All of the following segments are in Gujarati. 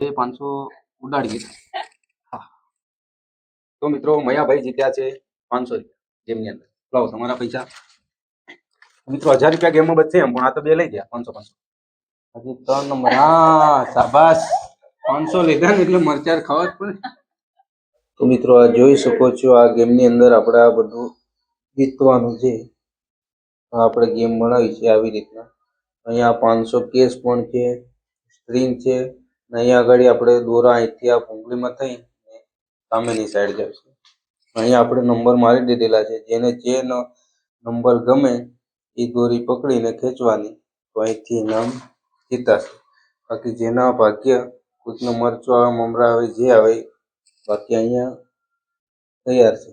એ પાંચસો ઉડાડીએ હા. તો મિત્રો, મયાભાઈ જીત્યા છે પાંચસો રૂપિયા ગેમની અંદર. લાવો તમારા પૈસા. મિત્રો, હજાર રૂપિયા ગેમમાં બચશે એમ, પણ આ તો બે લઈ ગયા, પાંચસો પાંચસો. હજી ત્રણ નંબર. હા, શાબાશ. પાંચસો લીધા ને એટલે મરચાર ખાવા જ પડે. તો મિત્રો, આ જોઈ શકો છો, આ ગેમની અંદર આપણે આ બધું જીતવાનું છે. આપણે ગેમ બનાવી છે આવી રીતના. અહીંયા પાંચસો કેસ પણ છે સ્ક્રીન છે. અહીંયા આગળ આપણે દોરા અહીંથી આ ભૂંગળીમાં થઈ સામેની સાઈડ જશું અહીંયા આપણે નંબર મારી દીધેલા છે. જેને જે નંબર ગમે એ દોરી પકડીને ખેંચવાની. તો અહીંથી નામ જીતાશે. બાકી જેના ભાગ્ય કોઈકનો મરચો આવે, મમરા આવે, જે આવે, બાકી અહીંયા તૈયાર છે.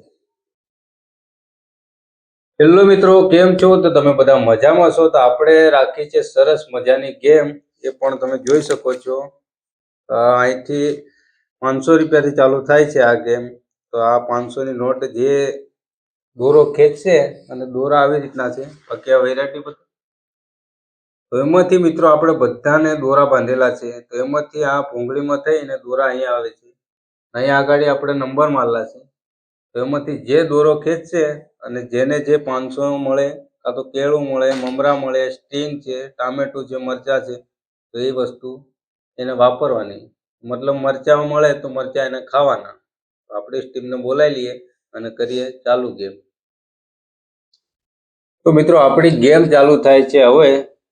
હેલો મિત્રો, કેમ છો? તો તમે બધા મજામાં છો? તો આપણે રાખી છે સરસ મજાની ગેમ એ પણ તમે જોઈ શકો છો. અહીંથી પાંચસો રૂપિયાથી ચાલુ થાય છે આ ગેમ. તો આ પાંચસોની નોટ જે દોરો ખેંચશે અને દોરા આવી રીતના છે. બાકી આ વેરાયટી બધી. તો એમાંથી મિત્રો આપણે બધાને દોરા બાંધેલા છે. તો એમાંથી આ ભૂંગળીમાં થઈને દોરા અહીંયા આવે છે. અહીંયા આગળ આપણે નંબર મારેલા છે. તો એમાંથી જે દોરો ખેંચશે અને જેને જે પાંચસો મળે, કાં તો કેળું મળે, મમરા મળે સ્ટીંગ છે, ટામેટું છે, મરચાં છે, તો એ વસ્તુ એને વાપરવાની. મતલબ મરચાં મળે તો મરચાં એને ખાવાના. આપણે ટીમને બોલાવી લઈએ અને કરીએ ચાલુ ગેમ. તો મિત્રો, આપણી ગેમ ચાલુ થાય છે હવે.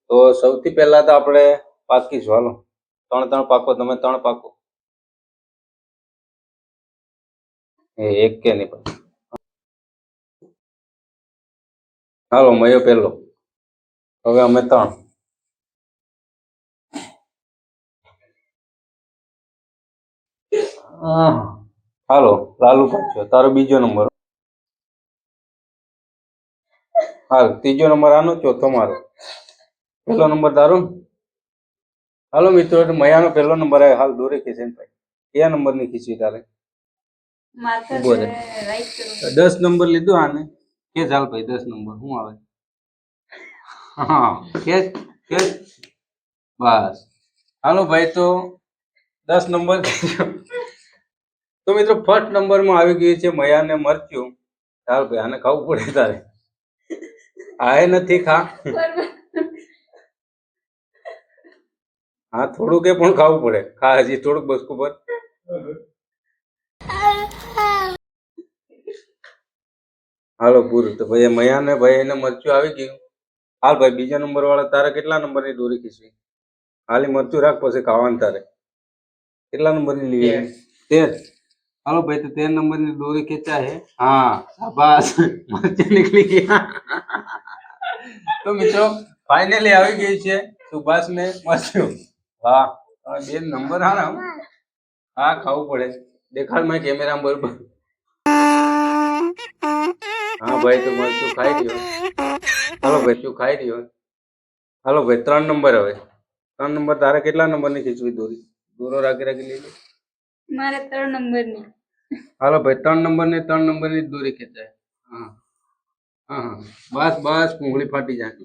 તો સૌથી પહેલા તો આપણે પાકીશું હાલો ત્રણ ત્રણ પાકો, તમે ત્રણ પાકો. એ એક કે નહીં પણ. હાલો, મયો પહેલો. હવે અમે ત્રણ. હાલો લાલુ પાછો તારો બીજો નંબર. હાલ ત્રીજો નંબર આનો ચોથો મારો પહેલો નંબર તારો. હાલો મિત્રો એટલે મયાનો પહેલો નંબર આવે હાલ દોરે ખેંચે ભાઈ. કયા નંબરની ખીચવી તારે ઊભો રહે. દસ નંબર લીધો આને. કે ચાલ ભાઈ દસ નંબર. શું આવે? હા કે કે બસ. હાલો ભાઈ તો દસ નંબર તો મિત્રો ફર્સ્ટ નંબરમાં આવી ગયું છે મયાને મરચ્યું ચાલ ભાઈ આને ખાવું પડે તારે. આ નથી ખા. હા થોડુંક એ પણ ખાવું પડે. ખા હજી થોડુંક બસકું પર. હાલો પૂરું. તો ભાઈ મયાને ભાઈ એને મરચું આવી ગયું. હાલ ભાઈ બીજા નંબર વાળા તારે કેટલા નંબરની દોરી ખીચવી હાલી મરચું રાખ પછી ખાવાનું તારે. કેટલા નંબરની લીધી તેર? હાલો ભાઈ, તો તેર નંબરની દોરી ખેંચા છે હા, શાબાશ. મરચું નીકળી ગયા. તો મિત્રો ફાઇનલી આવી ગઈ છે સુભાષ ને મરચું. વાહ બે નંબર હા. હા, ખાવું પડે. દેખાડ માય કેમેરા બરોબર. હા, ભાઈ, તો મરચું ખાઈ રહ્યો હાલો ભાઈ, તું ખાઈ રહ્યો હાલો ભાઈ, ત્રણ નંબર હવે. ત્રણ નંબર, તારે કેટલા નંબરની ખેંચવી દોરી? દોરો રાખી રાખી લઈ મારે ત્રણ નંબરની હાલો ભાઈ, ત્રણ નંબર ને ત્રણ નંબરની દોરી ખેંચાય. હા. હા બસ બસ પૂંગળી ફાટી જાય.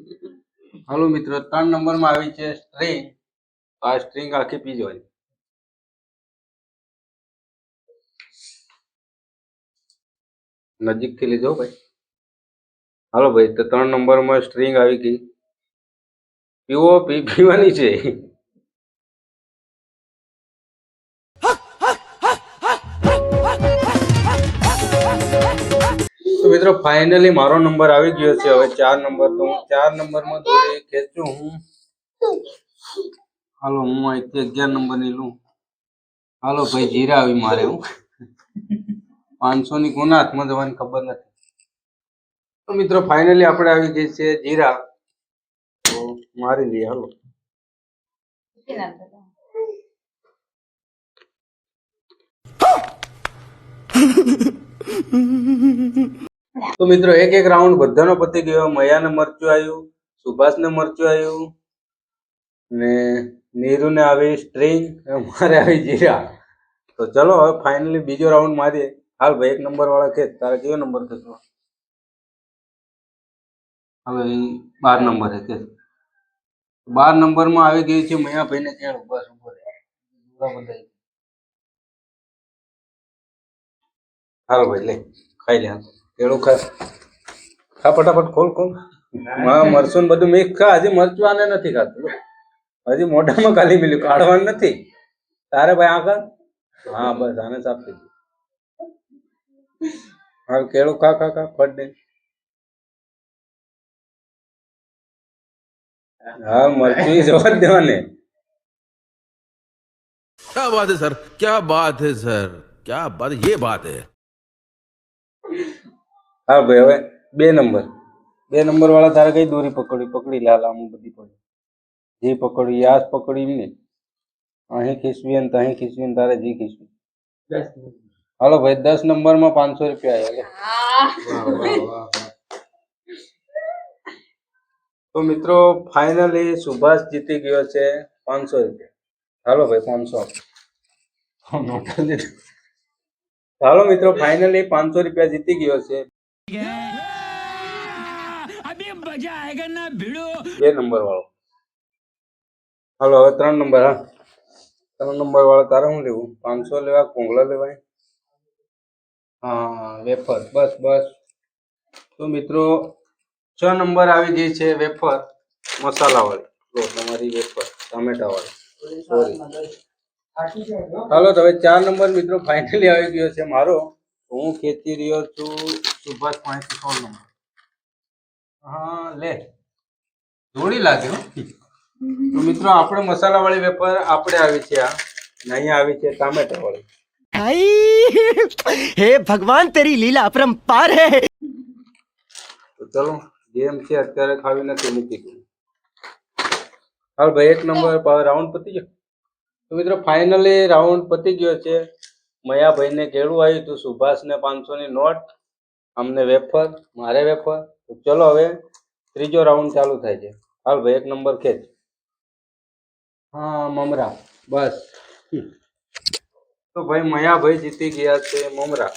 હાલો મિત્રો, ત્રણ નંબરમાં આવી છે સ્ટ્રિંગ આ સ્ટ્રિંગ આખી પી જવાની. નજીકથી લીધો ભાઈ. હાલો ભાઈ, તો ત્રણ નંબરમાં સ્ટ્રિંગ આવી ગઈ. પીવો પી, પીવાની છે. મિત્રો ફાઇનલી મારો નંબર આવી ગયો છે. હવે ચાર નંબર તો હું ચાર નંબરમાં દોરી ખેંચું હું. હાલો, હું અહીંથી અગિયાર નંબરની લઉં હાલો ભાઈ, જીરા આવી મારે હું. પાંચસો ની કોના હાથમાં જવાની ખબર નથી. તો મિત્રો ફાઇનલી આપણે આવી ગઈ છે જીરા. તો મારી લઈએ, હાલો. નાખો છો? તો મિત્રો, એક એક રાઉન્ડ બધાનો પતી ગયો. મયાને મરચું આવ્યું, સુભાષને મરચું આવ્યું ને નીરુને આવી સ્ટ્રીંગ મારે આવી જીરા. તો ચલો હવે ફાઇનલી બીજો રાઉન્ડ મારીએ. હાલ ભાઈ, એક નંબર વાળા કે તારે કયો નંબર થતો હવે બાર નંબર હે કે બાર નંબરમાં આવી ગઈ છે મયાભાઈને કેળું બસ ઊભો રહે પૂરા બંધાઈ હાલો ભાઈ, લે, ખાઈ લે હાલ. કેળું ખા ખા ફટાફટ ખોલ ખોલ માં મરચું ને બધું મિક્સ ખા હજી મરચું આને નથી ખાતું લો. હજી મોઢામાં ખાલી મિલ્યું કાઢવાનું નથી તારે ભાઈ આ કર હા બસ આને સાફ થઈ ગયું હાલ કેળું ખા ખા ખા ફટ દે હા મરચું જવા જ દેવાને क्या बात है सर क्या बात है सर क्या बात ये बात है હા ભાઈ હવે બે નંબર. બે નંબર વાળા તારે કઈ દોરી પકડી? પકડી લાલ આમ બધી પડી. જે પકડી આ જ પકડી ને અહીં ખીસવી ને અહીં ખીસવી ને તારે જે ખીસવી હાલો ભાઈ દસ નંબરમાં પાંચસો રૂપિયા આવ્યા તો મિત્રો ફાઇનલી સુભાષ જીતી ગયો છે પાંચસો રૂપિયા. હાલો ભાઈ પાંચસો હાલો મિત્રો ફાઇનલી પાંચસો રૂપિયા જીતી ગયો છે. બે નંબર વાળો. હાલો હવે ત્રણ નંબર હા. ત્રણ નંબર વાળો તારે શું લેવું? પાંચસો લેવા કોંગલા લેવાય? હા વેફર. બસ બસ. તો મિત્રો છ નંબર આવી ગઈ છે વેફર. મસાલા વાળી. લો તમારી વેફર. ટામેટા વાળી. સોરી હાલો તો હવે ચાર નંબર મિત્રો ફાઇનલી આવી ગયો છે મારો. હું ખેંચી રહ્યો છું. સુભાષ પાંચસો સોળ નંબર. હા લે. જોડી લાગે તો મિત્રો આપણે મસાલા વાળી વેપાર આપણે આવી છે આ. આવી છે ટામેટા વાળી હે ભગવાન તેરી લીલા અપરંપાર હે. તો ચલો જેમ છે અત્યારે ખાવી નથી મૂકી દઉં હાલ ભાઈ એક નંબર રાઉન્ડ પતી ગયો. તો મિત્રો ફાઇનલી રાઉન્ડ પતી ગયો છે. મયાભાઈને કેળું આવ્યું હતું પાંચસો ની નોટ. અમને વેફર મારે વેફર તો ચલો હવે ત્રીજો રાઉન્ડ ચાલુ થાય છે. હાલ ભાઈ એક નંબર ખેંચ. હા મમરા. બસ. તો ભાઈ મયાભાઈ જીતી ગયા છે મમરા.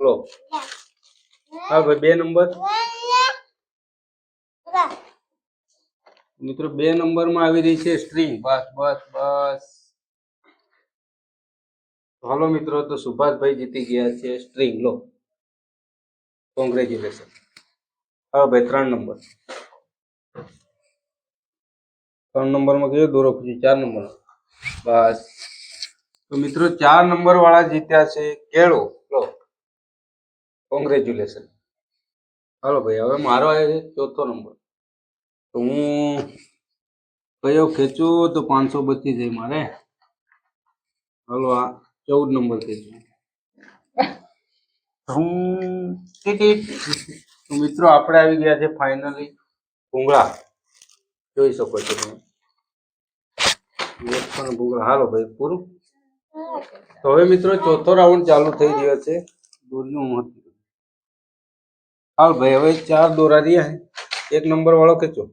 લો. હા ભાઈ બે નંબર મિત્રો બે નંબરમાં આવી રહી છે સ્ટ્રીંગ બસ બસ બસ. હાલો મિત્રો તો સુભાષભાઈ જીતી ગયા છે સ્ટ્રીંગ લો. કોંગ્રેચ્યુલેશન હા ભાઈ, ત્રણ નંબર. ત્રણ નંબરમાં કયો દોરો ખુશી ચાર નંબર? બસ. તો મિત્રો, ચાર નંબર વાળા જીત્યા છે કેળો. લો. કોંગ્રેચ્યુલેશન હાલો ભાઈ, હવે મારો આવ્યો છે ચોથો નંબર. તો હું કયો ખેંચું તો પાંચસો બત્રીસ જાય મારે. હાલો, આ ચૌદ નંબર ખેંચું. હું મિત્રો આપણે આવી ગયા છે ફાઇનલી ભૂંગળા. જોઈ શકો છો તમે. ભૂંગળા. હાલો ભાઈ, પૂરું. તો હવે મિત્રો ચોથો રાઉન્ડ ચાલુ થઈ રહ્યો છે. દોરીનું મહત્વ. હાલ ભાઈ, હવે ચાર દોરા રહ્યા એક નંબર વાળો ખેંચો.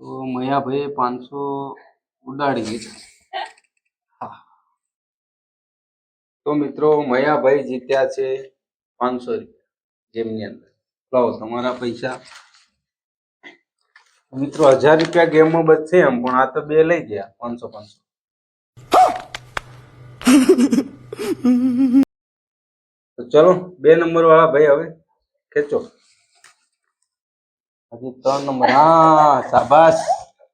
તો મયાભાઈ પાંચસો ઉડાડી દીધા હા. તો મિત્રો, મયાભાઈ જીત્યા છે પાંચસો રૂપિયા ગેમની અંદર. લાવો તમારા પૈસા. મિત્રો, હજાર રૂપિયા ગેમમાં બચશે એમ, પણ આ તો બે લઈ ગયા, પાંચસો પાંચસો. તો ચલો, બે નંબર વાળા ભાઈ હવે ખેંચો. હજી ત્રણ નંબર. હા, શાબાશ.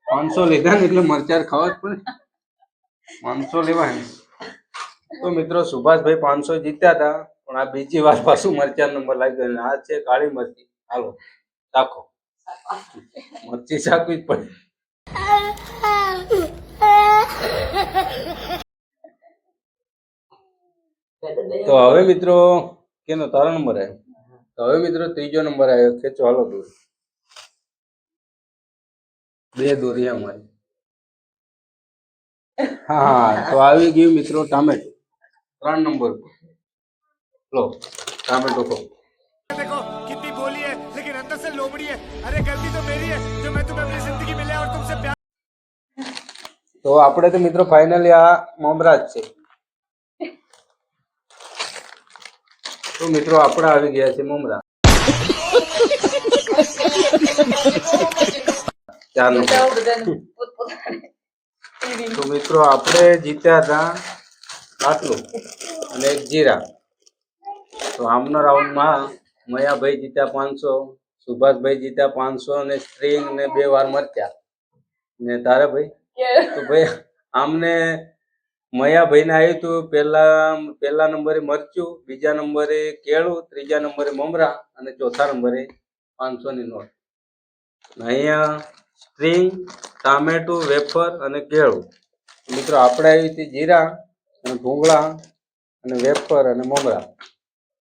પાંચસો લીધા ને એટલે મરચાર ખાવા જ પડે. પાંચસો લેવા તો મિત્રો સુભાષભાઈ પાંચસો જીત્યા હતા પણ આ બીજી વાર પાછું મરચા નંબર લાગી ગયો આ છે કાળી મરચી. હાલો, ચાખો. મરચી ચાખવી જ પડે. તો હવે મિત્રો, કેનો તારો નંબર આવ્યો? તો હવે મિત્રો ત્રીજો નંબર આવ્યો. ખેંચો, હાલો દોરી. બે દોરી અમારી. હા, તો આવી ગયું મિત્રો ટામેટો. ત્રણ નંબર પર લો ટામેટો ખો देखो कितनी बोली है लेकिन अंदर से लोमड़ी है अरे गलती तो मेरी है जो मैं तुम्हें अपनी जिंदगी में लिया और तुमसे प्यार તો આપણે તો મિત્રો ફાઇનલી આ મમરા જ છે તો મિત્રો આપણે આવી ગયા છે મમરા ચાર નંબર તો મિત્રો આપણે જીત્યા હતા આટલું અને એક જીરા. તો આમના રાઉન્ડમાં મયાભાઈ જીત્યા પાંચસો, સુભાષભાઈ જીત્યા પાંચસો અને સ્ટ્રીંગ ને બે વાર મરચ્યા. ને તારે ભાઈ? તો ભાઈ, આમને મયાભાઈને આવ્યું હતું પહેલા પહેલા નંબરે મરચું, બીજા નંબરે કેળું, ત્રીજા નંબરે મમરા અને ચોથા નંબરે પાંચસોની નોટ. અહીંયા સ્ટ્રીંગ ટામેટું, વેફર અને કેળું. મિત્રો, આપણે આવી હતી જીરા અને ભૂંગળા અને વેફર અને મમરા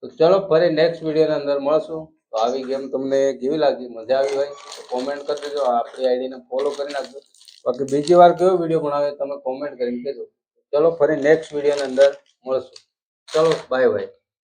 તો ચલો ફરી નેક્સ્ટ વિડીયોની અંદર મળશું. તો આવી ગેમ તમને કેવી લાગી? મજા આવી હોય? તો કોમેન્ટ કરી દેજો. આપણી આઈડીને ફોલો કરી નાખજો. બાકી બીજી વાર કયો વીડિયો ભણાવે તમે કોમેન્ટ કરીને કહેજો. ચલો ફરી નેક્સ્ટ વિડીયોની અંદર મળશું. ચલો બાય બાય